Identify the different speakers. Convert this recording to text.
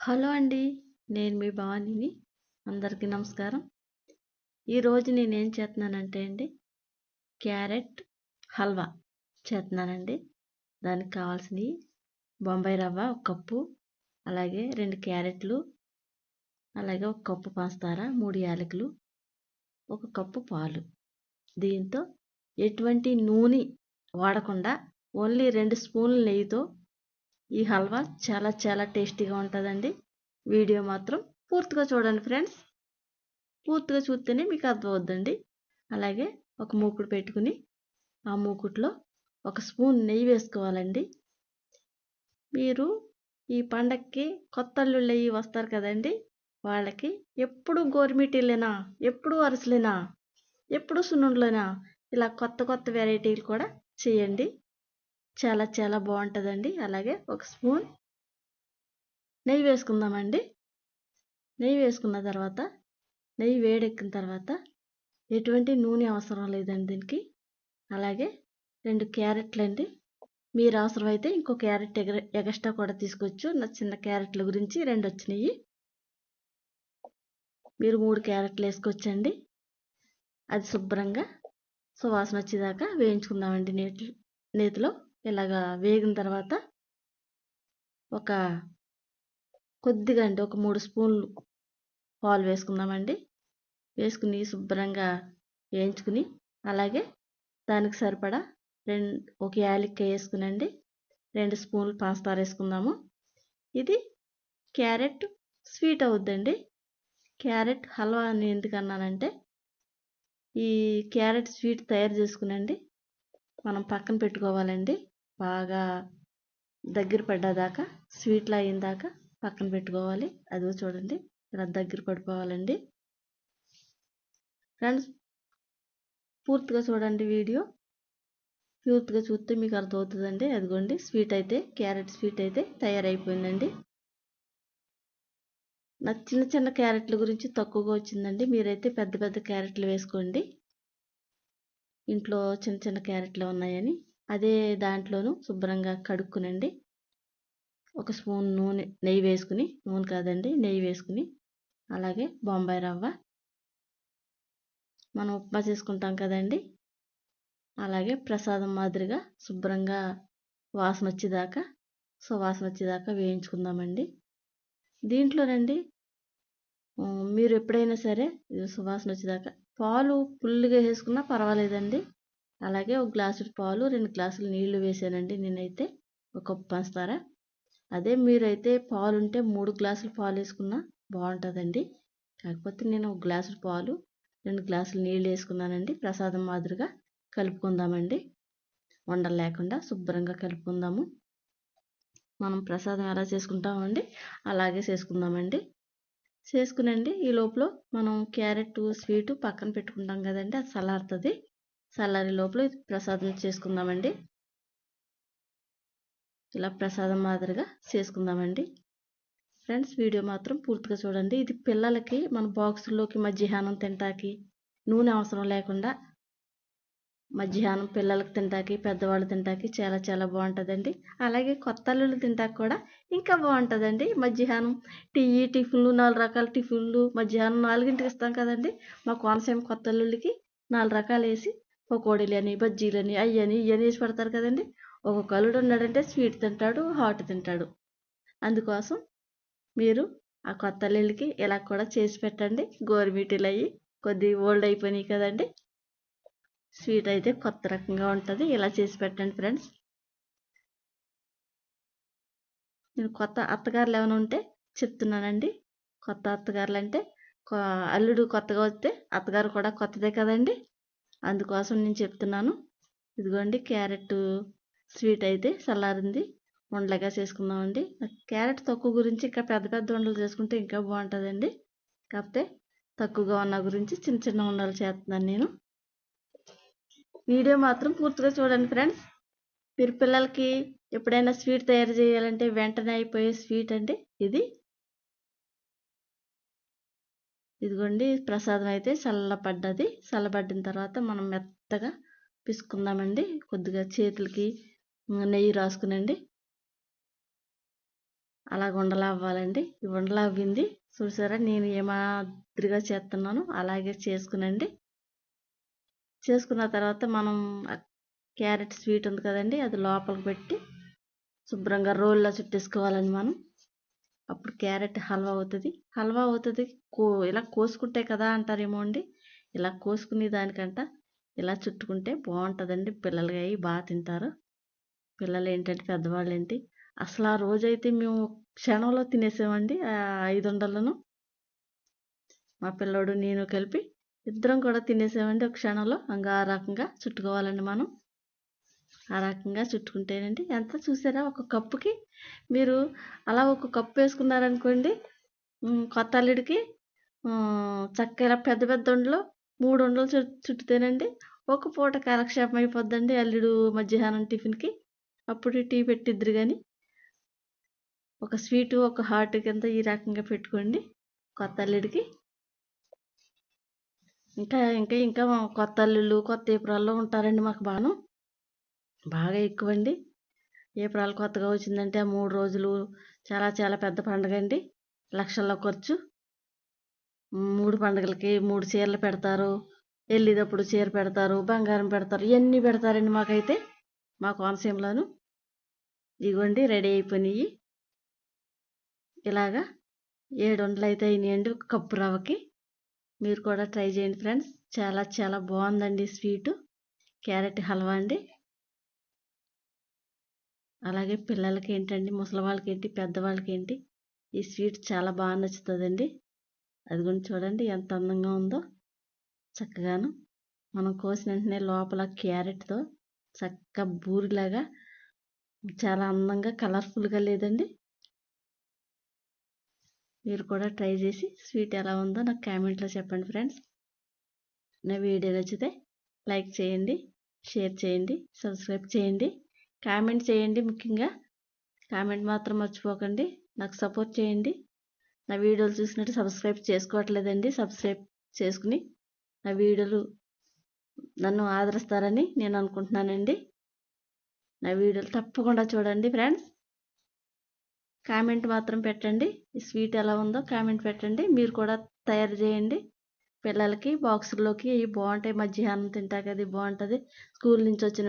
Speaker 1: Hello అండి నేను మీ భవానీని. అందరికీ నమస్కారం. ఈరోజు నేను ఏం చేస్తున్నానంటే అండి క్యారెట్ హల్వా చేస్తున్నానండి. దానికి కావాల్సినవి బొంబాయి రవ్వ ఒక కప్పు అలాగే రెండు క్యారెట్లు అలాగే ఒక కప్పు పంచదార మూడు యాలకులు ఒక కప్పు పాలు. దీంతో ఎటువంటి నూనె వాడకుండా ఓన్లీ రెండు స్పూన్ల నెయ్యితో ఈ హల్వా చాలా చాలా టేస్టీగా ఉంటుందండి. వీడియో మాత్రం పూర్తిగా చూడండి ఫ్రెండ్స్. పూర్తిగా చూస్తేనే మీకు అర్థమవుద్దండి. అలాగే ఒక మూకుడు పెట్టుకుని ఆ మూకుట్లో ఒక స్పూన్ నెయ్యి వేసుకోవాలండి. మీరు ఈ పండక్కి కొత్త అల్లుళ్ళు అయ్యి వస్తారు కదండి. వాళ్ళకి ఎప్పుడు గోరుమిటీలేనా ఎప్పుడు అరసలేనా ఎప్పుడు సున్నుండలేనా ఇలా కొత్త కొత్త వెరైటీలు కూడా చేయండి. చాలా చాలా బాగుంటుందండి. అలాగే ఒక స్పూన్ నెయ్యి వేసుకుందామండి. నెయ్యి వేసుకున్న తర్వాత నెయ్యి వేడెక్కిన తర్వాత ఎటువంటి నూనె అవసరం లేదండి దీనికి. అలాగే రెండు క్యారెట్లు అండి. మీరు అవసరమైతే ఇంకో క్యారెట్ ఎగ ఎగస్ట్రా కూడా తీసుకోవచ్చు. నా చిన్న క్యారెట్ల గురించి రెండు వచ్చినాయి. మీరు మూడు క్యారెట్లు వేసుకోవచ్చండి. అది శుభ్రంగా సువాసన వచ్చేదాకా వేయించుకుందామండి నేతి నేతిలో. ఇలాగా వేగిన తర్వాత ఒక కొద్దిగా అండి ఒక మూడు స్పూన్లు పాలు వేసుకుందామండి. వేసుకుని శుభ్రంగా వేయించుకుని అలాగే దానికి సరిపడా రెండు ఒక యాలక్కాయ వేసుకునండి. రెండు స్పూన్లు పంచదార వేసుకుందాము. ఇది క్యారెట్ స్వీట్ అవుద్దండి. క్యారెట్ హల్వా అని ఎందుకన్నానంటే ఈ క్యారెట్ స్వీట్ తయారు చేసుకునండి. మనం పక్కన పెట్టుకోవాలండి. బాగా దగ్గర పడ్డదాకా స్వీట్లు అయ్యిందాకా పక్కన పెట్టుకోవాలి. అదిగో చూడండి ఇలా దగ్గర పడిపోవాలండి. ఫ్రెండ్స్ పూర్తిగా చూడండి వీడియో. పూర్తిగా చూస్తే మీకు అర్థమవుతుందండి. అదిగోండి స్వీట్ అయితే క్యారెట్ స్వీట్ అయితే తయారైపోయిందండి. నాకు చిన్న చిన్న క్యారెట్ల గురించి తక్కువగా వచ్చిందండి. మీరైతే పెద్ద పెద్ద క్యారెట్లు వేసుకోండి. ఇంట్లో చిన్న చిన్న క్యారెట్లు ఉన్నాయని. అదే దాంట్లోనూ శుభ్రంగా కడుక్కునండి. ఒక స్పూన్ నూనె నెయ్యి వేసుకుని నూనె కాదండి నెయ్యి వేసుకుని అలాగే బొంబాయి రవ్వ. మనం ఉప్మా చేసుకుంటాం కదండి. అలాగే ప్రసాదం మాదిరిగా శుభ్రంగా వాసన వచ్చేదాకా సో వాసన వచ్చేదాకా వేయించుకుందామండి. దీంట్లోనండి మీరు ఎప్పుడైనా సరే సువాసన వచ్చేదాకా పాలు ఫుల్గా వేసుకున్నా పర్వాలేదండి. అలాగే ఒక గ్లాసు పాలు రెండు గ్లాసులు నీళ్ళు వేసానండి నేనైతే. ఒక కప్పు పంచదార అదే మీరైతే పాలు ఉంటే మూడు గ్లాసులు పాలు వేసుకున్నా బాగుంటుందండి కాకపోతే నేను ఒక గ్లాసు పాలు రెండు గ్లాసులు నీళ్ళు వేసుకున్నానండి. ప్రసాదం మాదిరిగా కలుపుకుందామండి. వండలు లేకుండా శుభ్రంగా కలుపుకుందాము. మనం ప్రసాదం ఎలా చేసుకుంటామండి? అలాగే చేసుకుందామండి. చేసుకునండి. ఈ లోపల మనం క్యారెట్ స్వీటు పక్కన పెట్టుకుంటాం కదండి అది చల్లారుతుంది చల్లారి లోపల ప్రసాదం చేసుకుందామండి. ఇలా ప్రసాదం మాదిరిగా చేసుకుందామండి. ఫ్రెండ్స్ వీడియో మాత్రం పూర్తిగా చూడండి. ఇది పిల్లలకి మన బాక్సుల్లోకి మధ్యాహ్నం తింటాకి నూనె అవసరం లేకుండా మధ్యాహ్నం పిల్లలకి తింటాకి పెద్దవాళ్ళు తింటాకి చాలా చాలా బాగుంటుందండి. అలాగే కొత్త అల్లుళ్ళు తింటాకి కూడా ఇంకా బాగుంటుందండి. మధ్యాహ్నం టీ టిఫిన్లు నాలుగు రకాల టిఫిన్లు మధ్యాహ్నం నాలుగింటికి ఇస్తాం కదండి. మా కోనసీమ కొత్త అల్లుళ్ళకి నాలుగు రకాలు వేసి పకోడీలు అని బజ్జీలని అయ్యని ఇవని వేసి పెడతారు కదండి. ఒక్కొక్క అల్లుడు ఉన్నాడంటే స్వీట్ తింటాడు హాట్ తింటాడు. అందుకోసం మీరు ఆ కొత్త అల్లుళ్ళకి ఇలా కూడా చేసి పెట్టండి. గోరుమీటీలు అయ్యి కొద్దిగా ఓల్డ్ అయిపోయినాయి కదండి. స్వీట్ అయితే కొత్త రకంగా ఉంటుంది. ఇలా చేసి పెట్టండి ఫ్రెండ్స్. నేను కొత్త అత్తగారులు ఏమైనా ఉంటే చెప్తున్నానండి. కొత్త అత్తగారులు అంటే అల్లుడు కొత్తగా వస్తే అత్తగారు కూడా కొత్తదే కదండి. అందుకోసం నేను చెప్తున్నాను. ఇదిగోండి క్యారెట్ స్వీట్ అయితే చల్లారింది. ఉండలుగా చేసుకుందామండి. క్యారెట్ తక్కువ గురించి ఇంకా పెద్ద పెద్ద ఉండలు చేసుకుంటే ఇంకా బాగుంటుందండి. కాకపోతే తక్కువగా ఉన్న గురించి చిన్న చిన్న ఉండలు చేస్తున్నాను నేను. వీడియో మాత్రం పూర్తిగా చూడండి ఫ్రెండ్స్. మీరు పిల్లలకి ఎప్పుడైనా స్వీట్ తయారు చేయాలంటే వెంటనే అయిపోయే స్వీట్ అండి ఇది. ఇదిగోండి ప్రసాదం అయితే చల్లబడ్డది. చల్లబడ్డిన తర్వాత మనం మెత్తగా పిసుకుందామండి కొద్దిగా చేతులకి నెయ్యి రాసుకునండి. అలాగ ఉండలా అవ్వాలండి. ఈ ఉండలా అవ్వింది. చూసారా నేను ఏ మాదిరిగా చేస్తున్నాను అలాగే చేసుకునండి. చేసుకున్న తర్వాత మనం క్యారెట్ స్వీట్ ఉంది కదండి అది లోపలికి పెట్టి శుభ్రంగా రోల్లో చుట్టేసుకోవాలండి మనం. అప్పుడు క్యారెట్ హల్వా అవుతుంది. హల్వా అవుతుంది కో ఇలా కోసుకుంటే కదా అంటారేమో అండి. ఇలా కోసుకునే దానికంట ఇలా చుట్టుకుంటే బాగుంటుందండి. పిల్లలు అవి బాగా తింటారు. పిల్లలు ఏంటంటే పెద్దవాళ్ళు ఏంటి అసలు ఆ రోజైతే మేము క్షణంలో తినేసామండి ఐదు వందలను మా పిల్లోడు నేను కలిపి ఇద్దరం కూడా తినేసామండి ఒక క్షణంలో. ఇంకా ఆ రకంగా చుట్టుకోవాలండి మనం. ఆ రకంగా చుట్టుకుంటేనండి. ఎంత చూసారా ఒక కప్పుకి మీరు అలా ఒక కప్పు వేసుకున్నారనుకోండి కొత్త అల్లుడికి చక్కగా పెద్ద పెద్ద ఉండలు మూడు ఉండలు చుట్టితేనండి ఒక పూట కాలక్షేపం అయిపోద్దండి అల్లుడు మధ్యాహ్నం టిఫిన్కి. అప్పుడు టీ పెట్టిద్దరు కానీ ఒక స్వీటు ఒక హాట్ కింద ఈ రకంగా పెట్టుకోండి కొత్త అల్లుడికి. ఇంకా ఇంకా ఇంకా కొత్త అల్లుళ్ళు కొత్త ఏపురాల్లో ఉంటారండి మాకు బాను. బాగా ఎక్కువ అండి ఏప్రాలు కొత్తగా వచ్చిందంటే ఆ మూడు రోజులు చాలా చాలా పెద్ద పండుగ అండి. లక్షల్లో ఖర్చు. మూడు పండుగలకి మూడు చీరలు పెడతారు. వెళ్ళేటప్పుడు చీర పెడతారు బంగారం పెడతారు ఇవన్నీ పెడతారండి మాకైతే మా కోనసీమలోను. ఇదిగోండి రెడీ అయిపోయినాయి. ఇలాగా ఏడు వందలు అయితే అయినాయండి ఒక కప్పు రవ్వకి. మీరు కూడా ట్రై చేయండి ఫ్రెండ్స్. చాలా చాలా బాగుందండి స్వీటు. క్యారెట్ హల్వా అండి. అలాగే పిల్లలకి ఏంటండి ముసలి వాళ్ళకి ఏంటి పెద్దవాళ్ళకి ఏంటి ఈ స్వీట్ చాలా బాగా నచ్చుతుందండి. అది కూడా చూడండి ఎంత అందంగా ఉందో. చక్కగాను మనం కోసిన వెంటనే లోపల క్యారెట్తో చక్క బూరిలాగా చాలా అందంగా కలర్ఫుల్గా లేదండి. మీరు కూడా ట్రై చేసి స్వీట్ ఎలా ఉందో నాకు కామెంట్లో చెప్పండి ఫ్రెండ్స్. నా వీడియో నచ్చితే లైక్ చేయండి షేర్ చేయండి సబ్స్క్రైబ్ చేయండి. కామెంట్ చేయండి ముఖ్యంగా. కామెంట్ మాత్రం మర్చిపోకండి. నాకు సపోర్ట్ చేయండి. నా వీడియోలు చూసినట్టు సబ్స్క్రైబ్ చేసుకోవట్లేదండి. సబ్స్క్రైబ్ చేసుకుని నా వీడియోలు నన్ను ఆదరిస్తారని నేను అనుకుంటున్నానండి. నా వీడియోలు తప్పకుండా చూడండి ఫ్రెండ్స్. కామెంట్ మాత్రం పెట్టండి. ఈ స్వీట్ ఎలా ఉందో కామెంట్ పెట్టండి. మీరు కూడా తయారు చేయండి. పిల్లలకి బాక్సుల్లోకి ఇవి బాగుంటాయి మధ్యాహ్నం తింటాక అది బాగుంటుంది. స్కూల్ నుంచి వచ్చిన